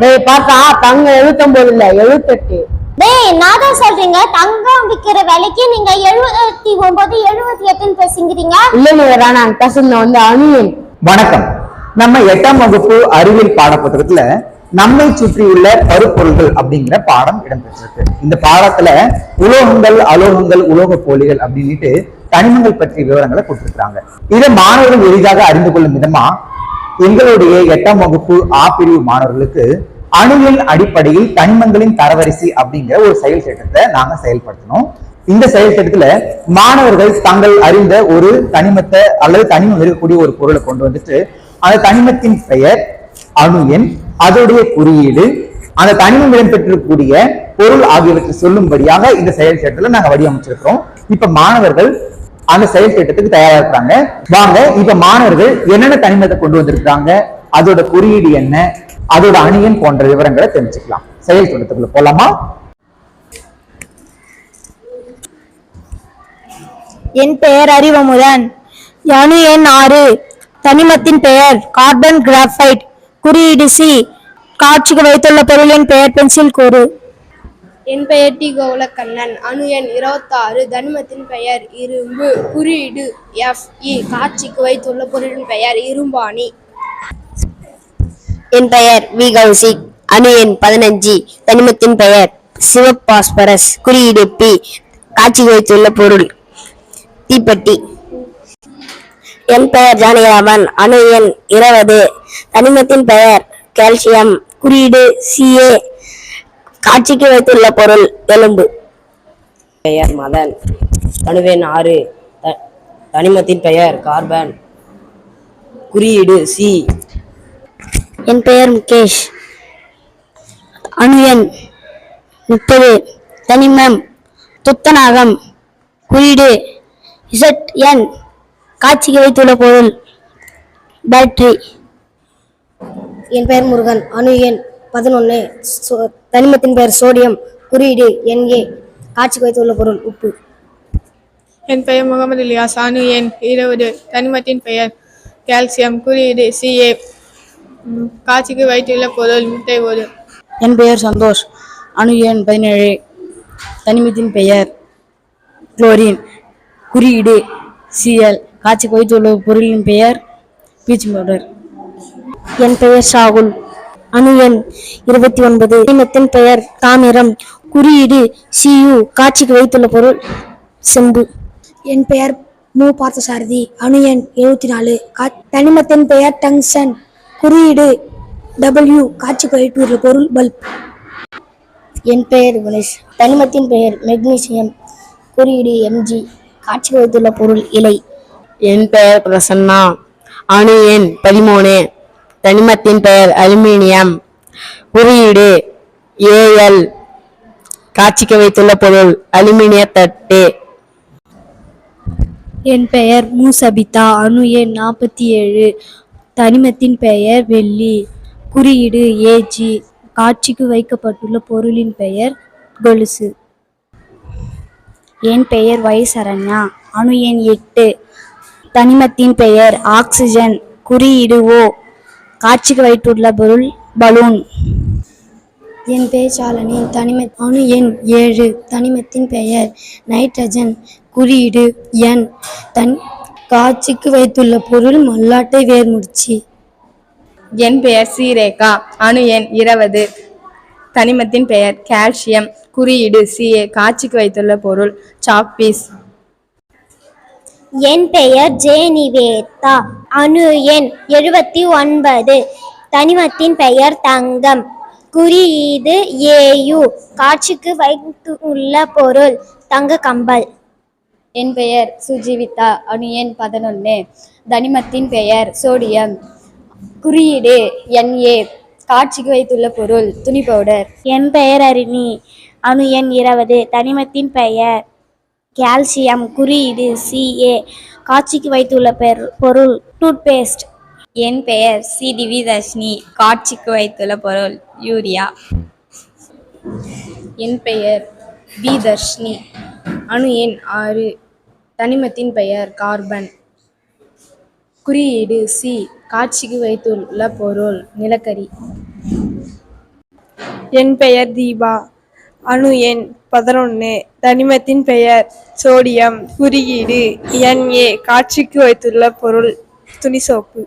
டேய் பார்த்தா தங்கம் எழுபத்தொன்பது இல்ல எழுபத்தெட்டு. டேய் நான் தான் சொல்றீங்க தங்கம் விக்கிற விலைக்கு நீங்க எழுபத்தி ஒன்பது எழுபத்தி எட்டுன்னு பேசுங்கிறீங்க இல்ல ராணா கசன் வந்து அணியன். வணக்கம். நம்ம எட்டாம் வகுப்பு அறிவியல் பாடப்புத்தகத்துல நம்மை சுற்றியுள்ள பருப்பொருள்கள் அப்படிங்கிற பாடம் இடம்பெற்றிருக்கு. இந்த பாடத்துல உலோகங்கள் அலோகங்கள் உலோக போலிகள் அப்படின்னுட்டு தனிமங்கள் பற்றிய விவரங்களை கொடுத்திருக்காங்க இதை மாணவர்கள் எளிதாக அறிந்து கொள்ளும் விதமா எங்களுடைய எட்டாம் வகுப்பு ஆ பிரிவு மாணவர்களுக்கு அணுவியல் அடிப்படையில் தனிமங்களின் தரவரிசை அப்படிங்கிற ஒரு செயல் திட்டத்தை நாங்க செயல்படுத்தினோம். இந்த செயல் திட்டத்துல மாணவர்கள் தாங்கள் அறிந்த ஒரு தனிமத்தை அல்லது தனிமம் இருக்கக்கூடிய ஒரு பொருளை கொண்டு வந்துட்டு அந்த தனிமத்தின் பெயர் அணு எண் அதோடைய குறியீடு அந்த தனிமம் இடம்பெற்றிருக்கக்கூடிய பொருள் ஆகியவற்றை சொல்லும்படியாக இந்த செயல் திட்டத்துல நாங்க வடிவமைச்சிருக்கிறோம். இப்ப மாணவர்கள் அந்த செயல் திட்டத்துக்கு தயாரா இருக்காங்க. வாங்க இப்ப மாணவர்கள் என்னென்ன தனிமத்தை கொண்டு வந்திருக்காங்க அதோட குறியீடு என்ன? அதோட அணியன் போன்ற விவரங்களை தெரிஞ்சுக்கலாம். செயல் திட்டத்துக்குள்ள போலாமா? என் பெயர் அறிவமுதன். அணு எண் ஆறு. தனிமத்தின் பெயர் கார்பன் கிராஃபைட் குறியீடு சி. காட்சிக்கு வைத்துள்ள பொருளின் பெயர் பென்சில் கூறு. என் பெயர் டி கோகுலக்கண்ணன் அணு எண் இருபத்தாறு. தனிமத்தின் பெயர் இரும்பு. குறியீடு எஃப் இ. காட்சிக்கு வைத்துள்ள பொருளின் பெயர் இரும்பாணி. என் பெயர் வி கௌசிக் அணு எண் பதினஞ்சு. தனிமத்தின் பெயர் சிவபாஸ்பரஸ். குறியீடு பி. காட்சி வைத்துள்ள பொருள். தீப்பெட்டி. என் பெயர் ஜானகிராமன். அணு எண் இருபது. தனிமத்தின் பெயர் கால்சியம். குறியீடு சிஏ காட்சிக்கு வைத்துள்ள பொருள் எலும்பு. பெயர் மதன். அணுவெண் ஆறு த- தனிமத்தின் பெயர் கார்பன். குறியீடு சி என் பெயர் முகேஷ். அணு எண் முப்பது. தனிமம். துத்தநாகம். குறியீடு இசட் என் காட்சிக்கு வைத்துள்ள பொருள். பேட்டரி என் பெயர் முருகன். அணு எண் பதினொன்று தனிமத்தின் பெயர் சோடியம் குறியீடு என்ஏ காட்சிக்கு வைத்துள்ள பொருள் உப்பு. என் பெயர் முகமது இலியாஸ் அணு எண் இருபது. தனிமத்தின் பெயர் கால்சியம் குறியீடு சிஏ காட்சிக்கு வைத்துள்ள பொருள் முட்டை ஒரு என் பெயர் சந்தோஷ் அணு எண் பதினேழு. தனிமத்தின் பெயர் குளோரின் குறியீடு சிஎல் காட்சிக்கு வைத்துள்ள பொருளின் பெயர் பீச் பவுடர். என் பெயர் ஷாகுல் அணு எண் இருபத்தி ஒன்பது. தனிமத்தின் பெயர் தாமிரம். குறியீடு சியு. காட்சிக்கு வைத்துள்ள பொருள் செம்பு. என் பெயர் மு. பார்த்தசாரதி. அணு எண் எழுபத்தி நாலு. தனிமத்தின் பெயர் டங்ஷன் குறியீடு டபிள்யூ. காட்சிக்கு வைத்துள்ள பொருள் பல்ப். என் பெயர் குணேஷ். தனிமத்தின் பெயர் மெக்னீசியம். குறியீடு எம்ஜி காட்சிக்கு வைத்துள்ள பொருள் இலை. என் பெயர் பிரசன்னா. அணு எண் பதிமூணு. தனிமத்தின் பெயர் அலுமினியம். குறியீடு ஏஎல் காட்சிக்கு வைத்துள்ள பொருள் அலுமினிய தட்டு. என் பெயர் மு சபிதா அணு எண் நாற்பத்தி ஏழு. தனிமத்தின் பெயர் வெள்ளி. குறியீடு ஏஜி காட்சிக்கு வைக்கப்பட்டுள்ள பொருளின் பெயர் கொலுசு. என் பெயர் வயசரண்யா அணு எண் எட்டு. தனிமத்தின் பெயர் ஆக்சிஜன். குறியீடு ஓ காட்சிக்கு வைத்துள்ள பொருள் பலூன். என் பெயர் சாலனி தனிம அணு எண் ஏழு. தனிமத்தின் பெயர் நைட்ரஜன். குறியீடு என் தன் காட்சிக்கு வைத்துள்ள பொருள் மல்லாட்டை வேர்முடிச்சி. என் பெயர் சீரேகா அணு எண் இருபது. தனிமத்தின் பெயர் கால்சியம். குறியீடு சிஏ காட்சிக்கு வைத்துள்ள பொருள் சாப்பீஸ் என் பெயர் ஜே நிவேதா அணு எண் எழுபத்தி ஒன்பது தனிமத்தின் பெயர் தங்கம். குறியீடு ஏயு. காட்சிக்கு வைத்துள்ள பொருள் தங்க கம்பல். என் பெயர் சுஜீவிதா. அணு எண் பதினொன்று தனிமத்தின் பெயர் சோடியம். குறியீடு என்ஏ. காட்சிக்கு வைத்துள்ள பொருள் துணி பவுடர். என் பெயர் அருணி. அணு எண் இருபது. தனிமத்தின் பெயர் கால்சியம் குறியீடு சிஏ காட்சிக்கு வைத்துள்ள பெரு பொருள் டூத்பேஸ்ட். என் பெயர் சி திவிதர்ஷினி காட்சிக்கு வைத்துள்ள பொருள் யூரியா. என் பெயர் வி தர்ஷினி அணு எண் ஆறு தனிமத்தின் பெயர் கார்பன். குறியீடு சி காட்சிக்கு வைத்துள்ள பொருள் நிலக்கரி. என் பெயர் தீபா அணு எண் பதினொன்று தனிமத்தின் பெயர் சோடியம் குறியீடு என்ஏ காட்சிக்கு வைத்துள்ள பொருள் துணி சோப்பு.